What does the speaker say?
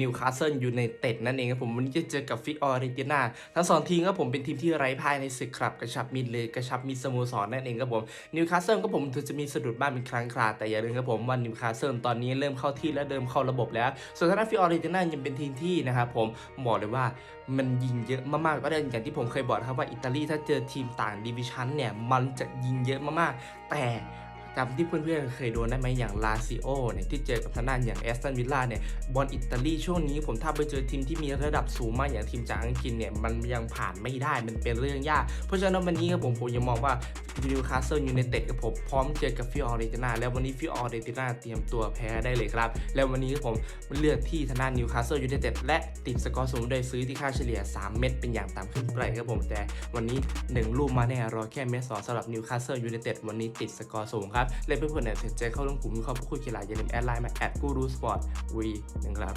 นิวคาสเซิลยูไนเต็ดนั่นเองครับผมวันนี้จะเจอกับฟิออเรตินาทั้งสองทีมครับผมเป็นทีมที่ไร้พ่ายในศึกครับกระชับมิดเลยกระชับมิดสโมสรนั่นเองครับผมนิวคาสเซิลก็ผมถึงจะมีสะดุดบ้างเป็นครั้งคราแต่อย่าลืมครับผมว่านิวคาสเซิลตอนนี้เริ่มเข้าที่และเริ่มเข้าระบบแล้ว ส่วนทางด้านฟิออเรตินายังเป็นทีมที่นะครับผมบอกเลยว่ามันยิงเยอะมากๆก็ได้อย่างที่ผมเคยบอกครับว่าอิตาลีถ้าเจอทีมต่างดิวิชันเนี่ยมันจะยิงเยอะมากๆแต่ จำที่เพื่อนๆเคยโดนได้ไหมอย่างลาซิโอเนี่ยที่เจอกับทางด้านอย่างแอสตันวิลล่าเนี่ยบอลอิตาลีช่วงนี้ผมถ้าไปเจอทีมที่มีระดับสูงมากอย่างทีมจากอังกฤษเนี่ยมันยังผ่านไม่ได้มันเป็นเรื่องยาก เพราะฉะนั้นวันนี้ครับผมผมยังมองว่านิวคาสเซิลยูไนเต็ดกับผมพร้อมเจอกับฟิออเรติน่าแล้ววันนี้ฟิออเรติน่าเตรียมตัวแพ้ได้เลยครับ แล้ววันนี้ครับผมเลือกที่ทางด้านนิวคาสเซิลยูไนเต็ดและติดสกอร์สูงโดยซื้อที่ค่าเฉลี่ย 3 เม็ดเป็นอย่างต่ำขึ้นไปครับผมแต่วันนี้ 1 ลูกมาแน่รอแค่เม็ดสองสำหรับนิวคาสเซิลยูไนเต็ดวันนี้ติดสกอร์สูงครับและเพื่อนๆเนี่ยสนใจเข้าร่วมกลุ่มเข้าพูดคุยกีฬาอย่าลืมแอดไลน์มาแอดกูรูสปอร์ตวีนะครับ